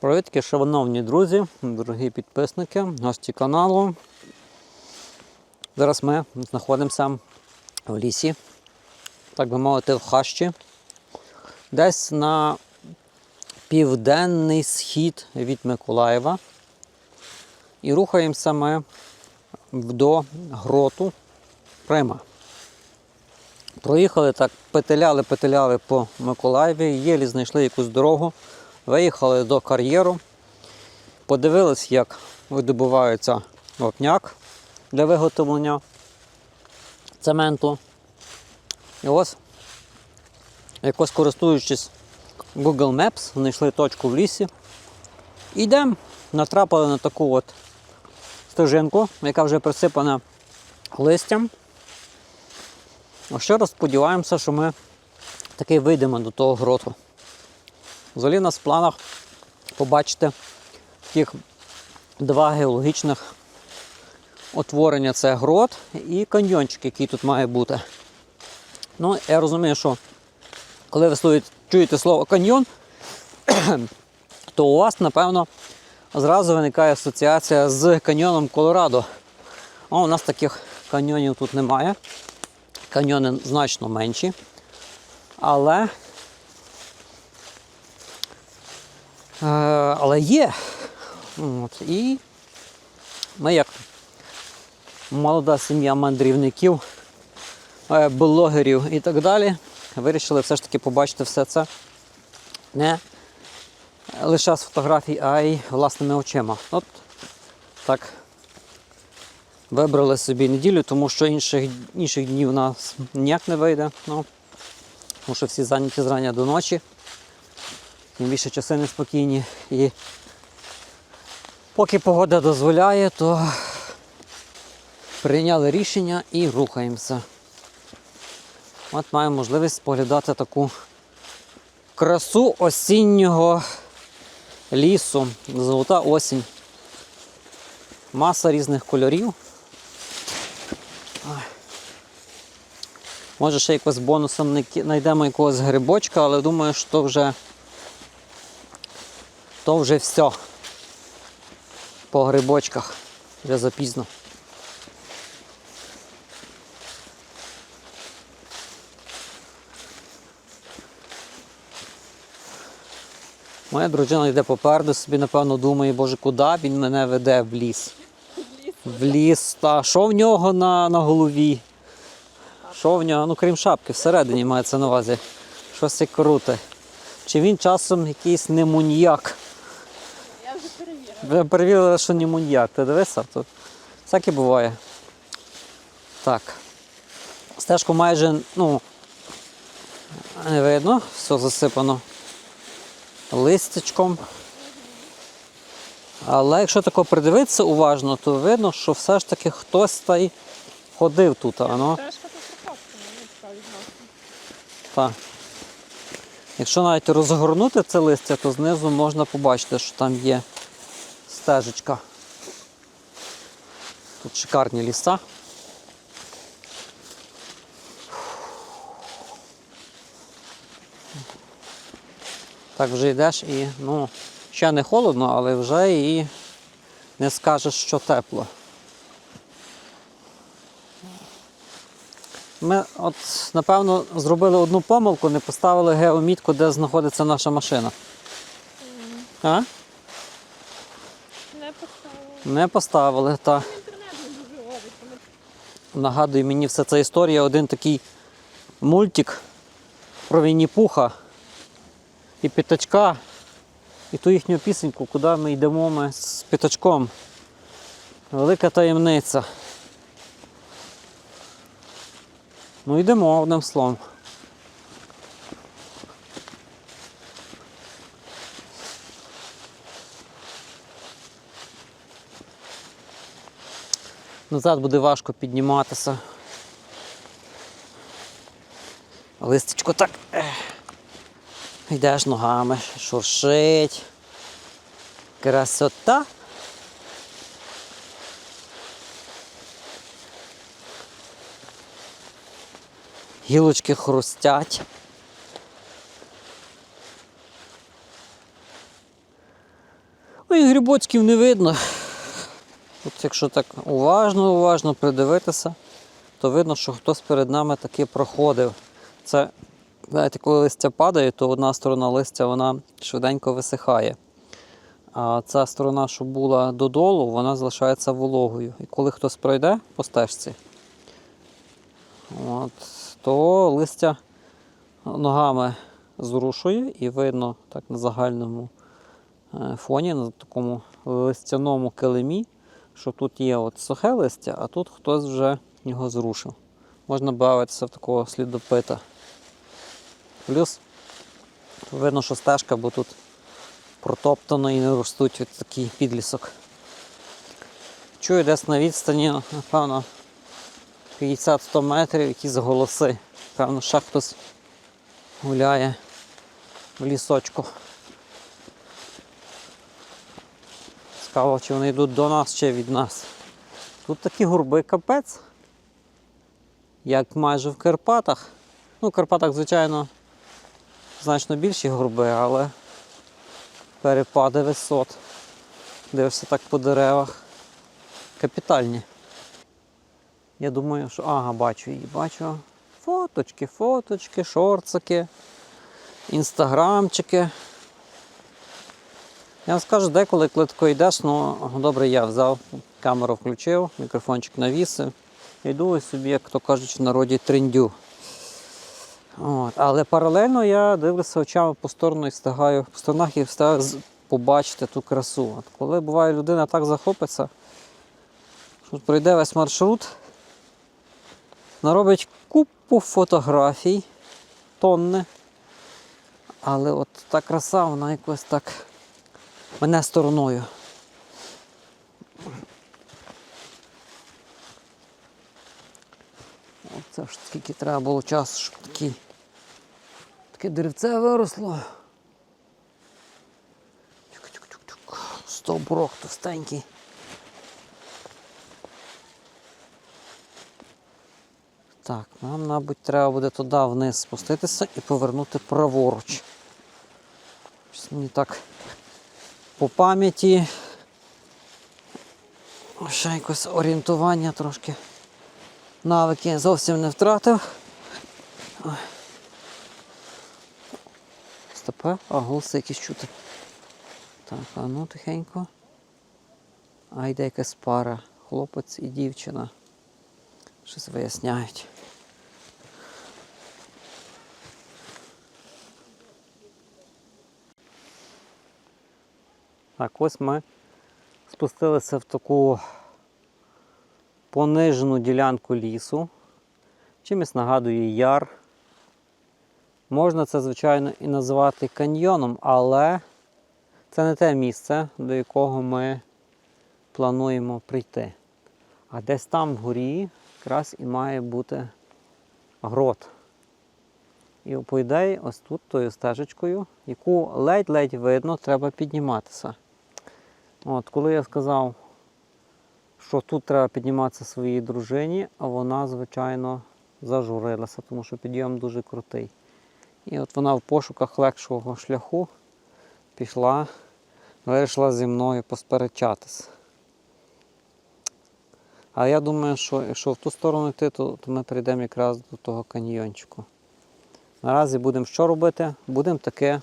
Привітки, шановні друзі, дорогі підписники, гості каналу. Зараз ми знаходимося в лісі, так би мовити, в хащі. Десь на південний схід від Миколаєва. І рухаємося ми до гроту Прима. Проїхали так, петеляли, петеляли по Миколаєві, єлі знайшли якусь дорогу, виїхали до кар'єру, подивились, як видобувається вапняк для виготовлення цементу. І ось, якось користуючись Google Maps, знайшли точку в лісі. Йдемо, натрапили на таку от стежинку, яка вже присипана листям. Ще раз сподіваємося, що ми таки вийдемо до того гроту. Взагалі у нас в планах побачити таких два геологічних утворення це грот і каньйончик, який тут має бути. Ну, я розумію, що коли ви чуєте слово каньйон, то у вас, напевно, зразу виникає асоціація з каньйоном Колорадо. А у нас таких каньйонів тут немає. Каньйони значно менші. Але, е, але є. От, і ми як молода сім'я мандрівників, е, блогерів і так далі, вирішили все ж таки побачити все це не лише з фотографій, а й власними очима. От так Вибрали собі неділю, тому що інших, інших днів у нас ніяк не вийде. Ну, тому що всі зайняті зрання до ночі. Тим більше часи неспокійні. І поки погода дозволяє, то прийняли рішення і рухаємося. От маємо можливість споглядати таку красу осіннього лісу. Золота осінь. Маса різних кольорів. Може ще якось бонусом знайдемо якогось грибочка, але думаю, що вже то вже все. По грибочках. Вже запізно. Моя дружина йде попереду, собі, напевно, думає, боже, куди він мене веде в ліс. В ліс. Та що в нього на, на голові? Що в нього? Ну, крім шапки, всередині мається на увазі. Щось круте. Чи він часом якийсь немуньяк? Вже перевірила. Ви перевірили, що не муньяк. Ти дивися? Тут всяке буває. Так. Стежку майже, ну, не видно, все засипано листячком. Але якщо тако придивитися уважно, то видно, що все ж таки хтось та й ходив тут. А, ну. Трешка тут прикопана, не відносно. Так. Якщо навіть розгорнути це листя, то знизу можна побачити, що там є стежечка. Тут шикарні ліса. Так вже йдеш і ну, ще не холодно, але вже і не скажеш, що тепло. Ми от, напевно, зробили одну помилку, не поставили геомітку, де знаходиться наша машина. А? Не поставили. Не ловить. тому нагадує мені вся ця історія, один такий мультик про Вінні-Пуха і п'ятачка, і ту їхню пісеньку, куди ми йдемо ми з п'ятачком. Велика таємниця. Ну йдемо одним словом. Назад буде важко підніматися. Листечко так. Йдеш ногами, шуршить. Красота. Гілочки хрустять. Ну і грибочків не видно. От якщо так уважно, уважно придивитися, то видно, що хтось перед нами таки проходив. Це, знаєте, коли листя падає, то одна сторона листя вона швиденько висихає. А ця сторона, що була додолу, вона залишається вологою. І коли хтось пройде по стежці, от, то листя ногами зрушує і видно так на загальному е, фоні, на такому листяному килимі, що тут є от сухе листя, а тут хтось вже його зрушив. Можна бавитися в такого слідопита. Плюс видно, що стежка, бо тут протоптано і не ростуть от такий підлісок. Чую десь на відстані, напевно, 50-100 метрів якісь голоси. Певно, ще хтось гуляє в лісочку. Цікаво, чи вони йдуть до нас чи від нас. Тут такі гурби капець, як майже в Карпатах. Ну, в Карпатах, звичайно, значно більші гурби, але перепади висот. Дивишся так по деревах. Капітальні. Я думаю, що. Ага, бачу її, бачу. Фоточки, фоточки, шорцики, інстаграмчики. Я вам скажу, деколи, коли тако йдеш, ну добре, я взяв, камеру включив, мікрофончик навісив. Йду і собі, як то кажуть, в народі триндю. От. Але паралельно я дивлюся очами по сторону і встигаю по сторонах і встигаю побачити ту красу. От коли буває людина так захопиться, що пройде весь маршрут, наробить купу фотографій, тонни. Але от та краса, вона якось так мене стороною. Оце ж скільки треба було часу, щоб такі, таке деревце виросло. Стовбурок товстенький. Так, нам, мабуть, треба буде туди вниз спуститися і повернути праворуч. Щось мені так по пам'яті. Ще якось орієнтування трошки. Навики зовсім не втратив. Стопе, а голоси якісь чути. Так, а ну тихенько. А йде якась пара. Хлопець і дівчина. Щось виясняють. Так, ось ми спустилися в таку понижену ділянку лісу. Чимось нагадує яр. Можна це, звичайно, і назвати каньйоном, але це не те місце, до якого ми плануємо прийти. А десь там вгорі якраз і має бути грот. І по ідеї, ось тут тою стежечкою, яку ледь-ледь видно, треба підніматися. От, коли я сказав, що тут треба підніматися своїй дружині, а вона, звичайно, зажурилася, тому що підйом дуже крутий. І от вона в пошуках легшого шляху пішла, вирішила зі мною посперечатися. А я думаю, що якщо в ту сторону йти, то, то ми прийдемо якраз до того каньйончику. Наразі будемо що робити? Будемо таке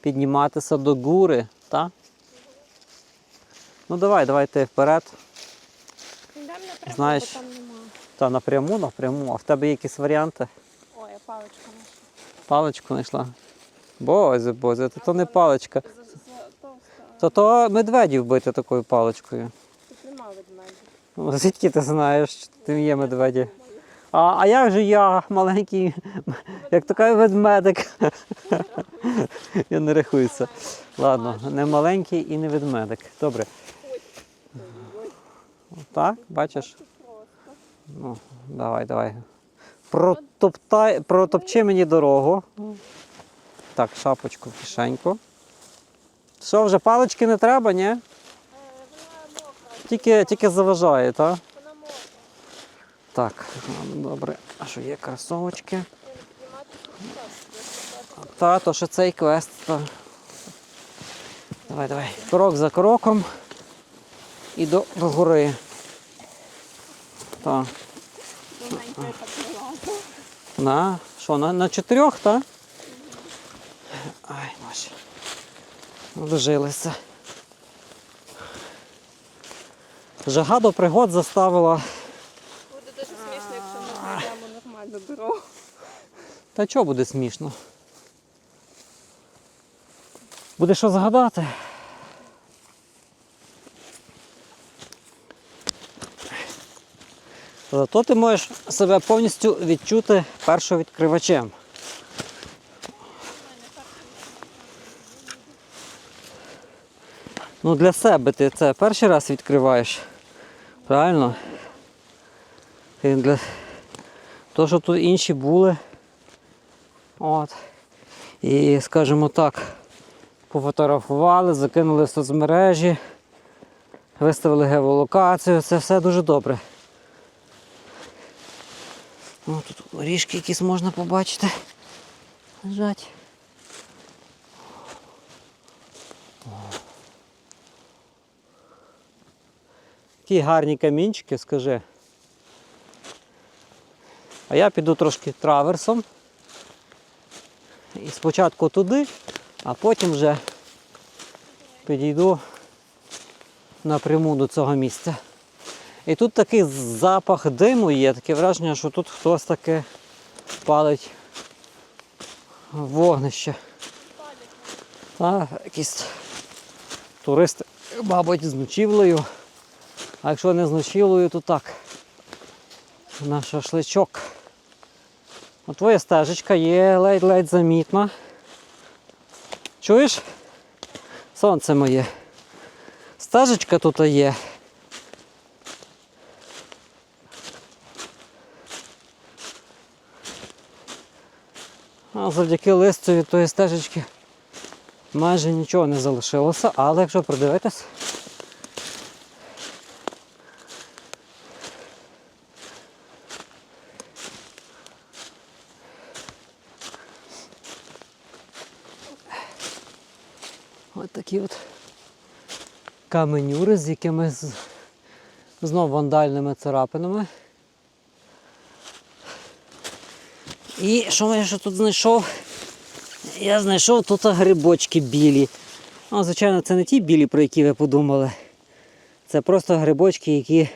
підніматися до гури, так? Ну давай, давай ти вперед. Йдемо напряму, Знаєш- бо там нема. Та напряму, напряму. А в тебе є якісь варіанти? Ой, я паличка наша. Паличку знайшла. Боже, боже, то, то не паличка. То то медведів бити такою паличкою. Тут нема ведмедів. Ну, Звідки ти знаєш, що ти є медведі? А, а як же я, маленький, як така ведмедик? Я не рахуюся. Ладно, не маленький і не ведмедик. Добре. Так, бачиш? Ну, давай, давай. Протоптай, протопчи мені дорогу. Так, шапочку в кишеньку. Що, вже палички не треба, ні? Е. Тільки, тільки заважає, так? Так, добре. А що є кросовочки? Та, то ще цей квест. Давай, давай. Крок за кроком. І до, до гори. Так. На, що, на, на чотирьох, так? Ай, Маша. Дожилися. Жага до пригод заставила. Буде дуже смішно, якщо ми знайдемо нормальну дорогу. Та чого буде смішно? Буде що згадати? Зато ти можеш себе повністю відчути першовідкривачем. Ну для себе ти це перший раз відкриваєш. Правильно? Ти для... То, що тут інші були. От. І, скажімо так, пофотографували, закинули в соцмережі, виставили геолокацію, це все дуже добре. О, тут горішки якісь можна побачити. Лежать. Такі гарні камінчики, скажи. А я піду трошки траверсом. І спочатку туди, а потім вже підійду напряму до цього місця. І тут такий запах диму є, таке враження, що тут хтось таке палить вогнище. Та, якісь туристи, мабуть, з ночівлею. А якщо не з ночівлею, то так. На шашличок. От твоя стежечка є ледь-ледь замітна. Чуєш? Сонце моє. Стежечка тут є. А завдяки листу від тої стежечки майже нічого не залишилося, але якщо придивитись, Ось такі от каменюри з якимись знов вандальними царапинами. І що я ще тут знайшов? Я знайшов тут грибочки білі. Ну, звичайно, це не ті білі, про які ви подумали. Це просто грибочки, які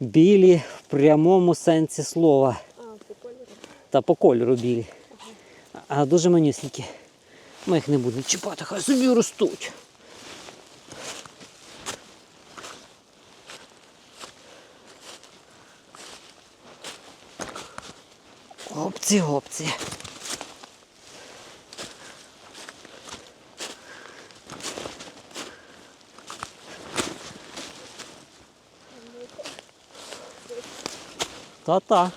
білі в прямому сенсі слова. А, по кольору. Та по кольору білі. А дуже манюсінькі. Ми їх не будемо чіпати, хай собі ростуть. Гопці, гопці. Та-та.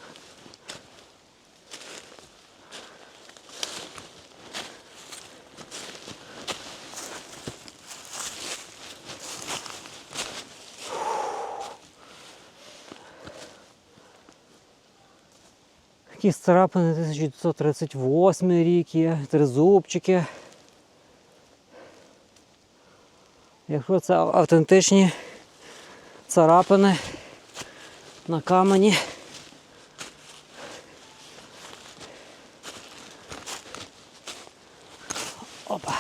Такі царапини 1938 рік є, тризубчики. Якщо це автентичні царапини на камені. Опа.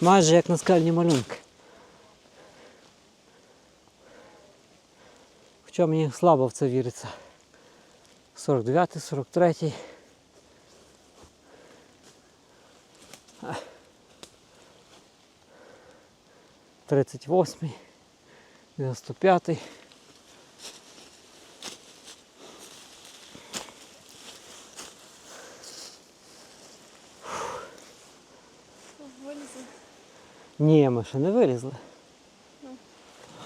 Майже як на скальні малюнки. Хоча мені слабо в це віриться. 49-й, 43-й. А. 38-й, 95-й. Вилізли Ні, ми ще не вилізли.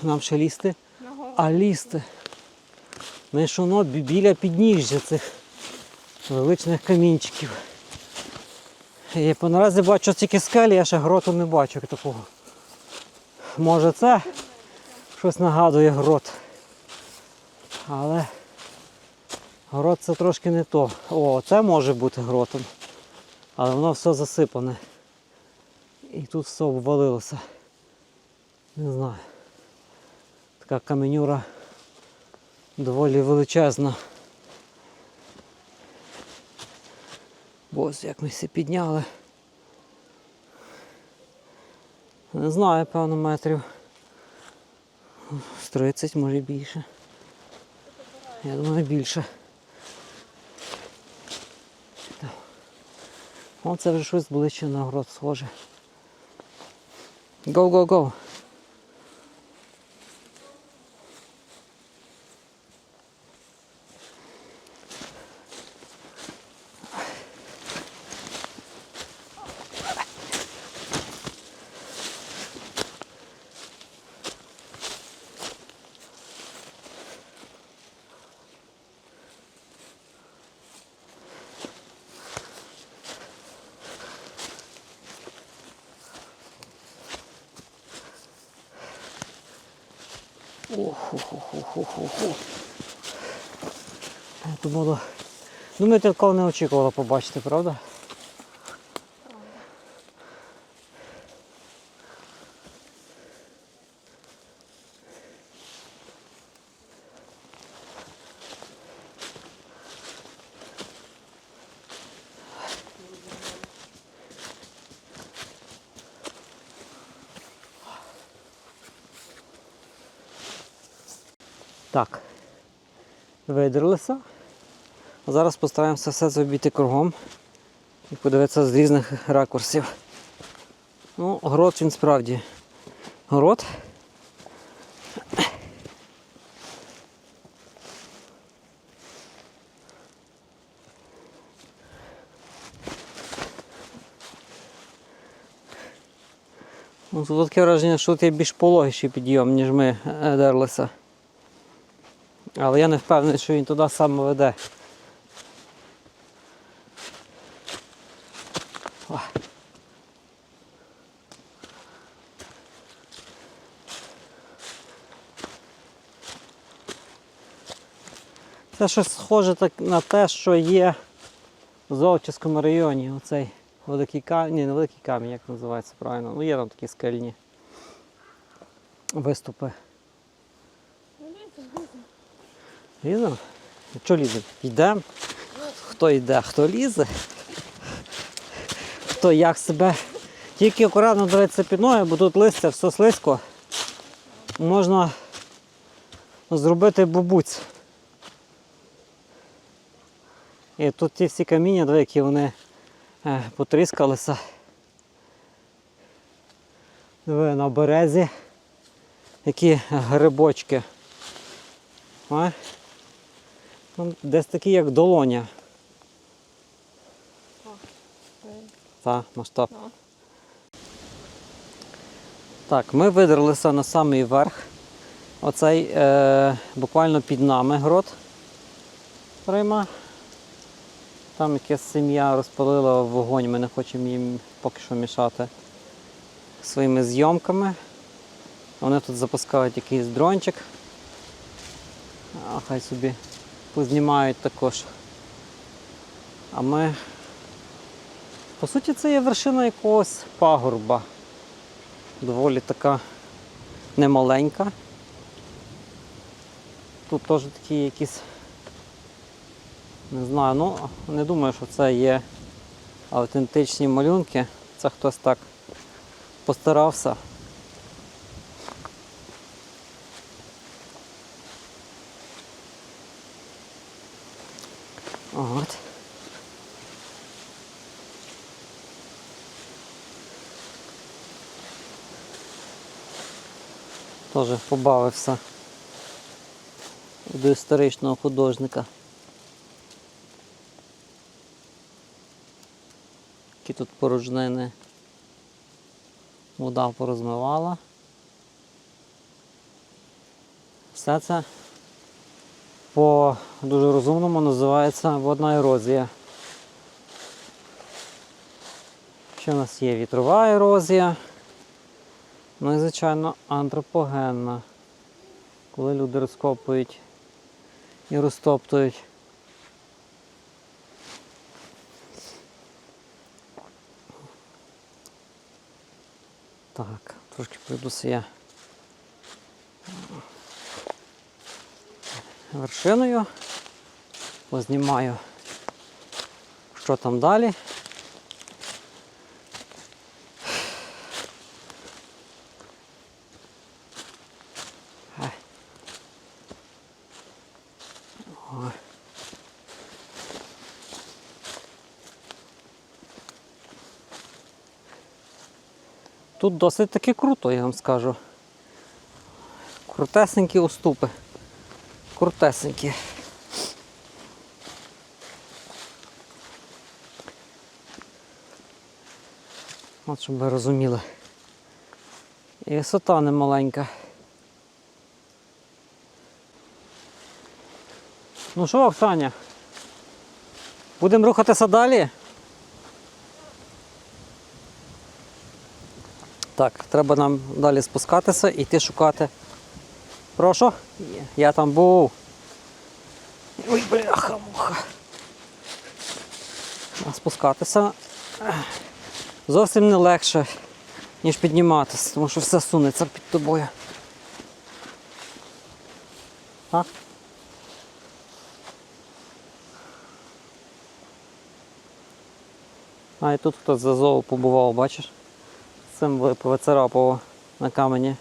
Нам ще лізти, а лізти. Воно біля підніжжя цих величних камінчиків. Я по наразі бачу тільки скелі, я ще гроту не бачу такого. Може це щось нагадує грот. Але грот це трошки не то. О, це може бути гротом. Але воно все засипане. І тут все обвалилося. Не знаю. Така каменюра доволі величезна. Бо ось як ми всі підняли. Не знаю, певно, метрів. З 30, може більше. Я думаю, більше. Так. О, це вже щось ближче на город схоже. Go, go, go. Оху-ху-ху-ху-ху. Це було. Ну, такого не очікували побачити, правда? Так. Видерлися. Зараз постараємося все це обійти кругом і подивитися з різних ракурсів. Ну, город він справді город. Ну, тут таке враження, що тут є більш пологіший підйом, ніж ми е, дерлися. Але я не впевнений, що він туди саме веде. Це щось схоже так на те, що є в Золочівському районі. Оцей великий камінь, не великий камінь, як називається правильно. Ну є там такі скельні виступи. Ліземо? Що ліземо? Йдемо. Хто йде, хто лізе. Хто як себе. Тільки акуратно дивитися під ноги, бо тут листя, все слизько. Можна зробити бубуць. І тут ті всі каміння, диви, які вони е, потріскалися. Диви на березі. Які грибочки. А? Ну, десь такі, як долоня. Та, масштаб. Ну. Так, ми видерлися на самий верх. Оцей е, буквально під нами грот Рима. Там якась сім'я розпалила вогонь, ми не хочемо їм поки що мішати своїми зйомками. Вони тут запускають якийсь дрончик. А хай собі познімають також. А ми. По суті, це є вершина якогось пагорба. Доволі така немаленька. Тут теж такі якісь. Не знаю, ну не думаю, що це є автентичні малюнки. Це хтось так постарався. От. Теж побавився до історичного художника. Які тут порожнини вода порозмивала. Все це по дуже розумному називається водна ерозія. Ще у нас є вітрова ерозія. Ну і, звичайно, антропогенна. Коли люди розкопують і розтоптують. Так, трошки пройдуся я вершиною. Познімаю, що там далі. Тут досить таки круто, я вам скажу. Крутесенькі уступи. Крутесенькі. От щоб ви розуміли. І висота немаленька. Ну що, Оксаня? Будемо рухатися далі? Так, треба нам далі спускатися і йти шукати. Прошу? Я там був. Ой, бляха, муха. А спускатися зовсім не легше, ніж підніматися, тому що все сунеться під тобою. А? А і тут хтось за зову побував, бачиш? Цим ви- повицарапало на камені.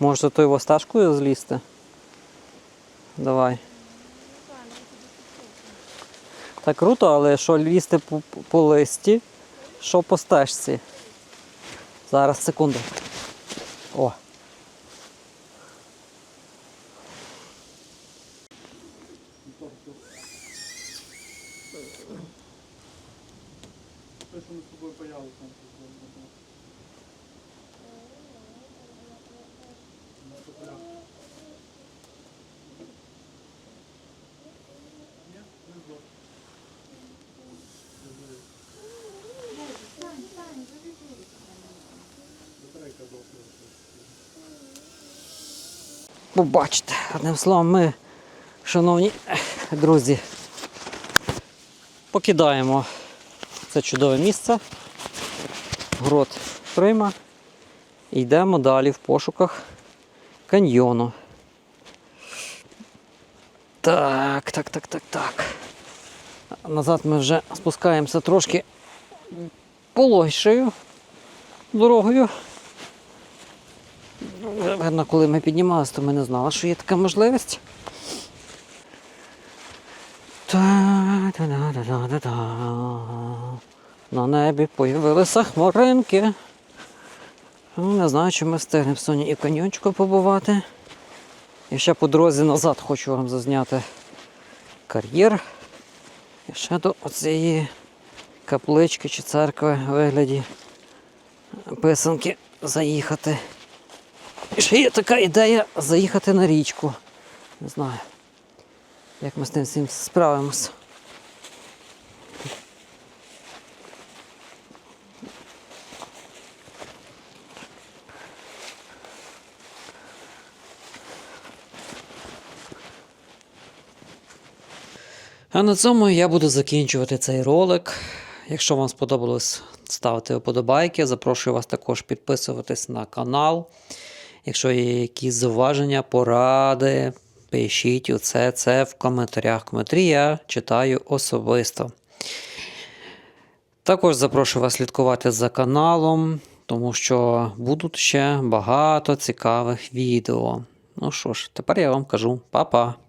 Може той його стежкою злізти? Давай. Так круто, але що лізти по, по листі, що по стежці. Зараз секунду. О. Те, що ми з тобою боялися. Побачите. Одним словом, ми, шановні друзі, покидаємо це чудове місце. Грот Прима. І йдемо далі в пошуках каньйону. Так, так, так, так, так. Назад ми вже спускаємося трошки пологішою дорогою. Видно, коли ми піднімалися, то ми не знали, що є така можливість. Та-да-да-да-да-да. На небі появилися хмаринки. Ну, Не знаю, чи ми встигнемо сьогодні і каньйончику побувати. І ще по дорозі назад хочу вам зазняти кар'єр. І ще до оцієї каплички чи церкви вигляді писанки заїхати. І ще є така ідея заїхати на річку. Не знаю, як ми з тим всім справимось. А на цьому я буду закінчувати цей ролик. Якщо вам сподобалось, ставте вподобайки. Запрошую вас також підписуватись на канал. Якщо є якісь зауваження, поради, пишіть оце це в коментарях. Коментарі я читаю особисто. Також запрошую вас слідкувати за каналом, тому що будуть ще багато цікавих відео. Ну що ж, тепер я вам кажу па-па.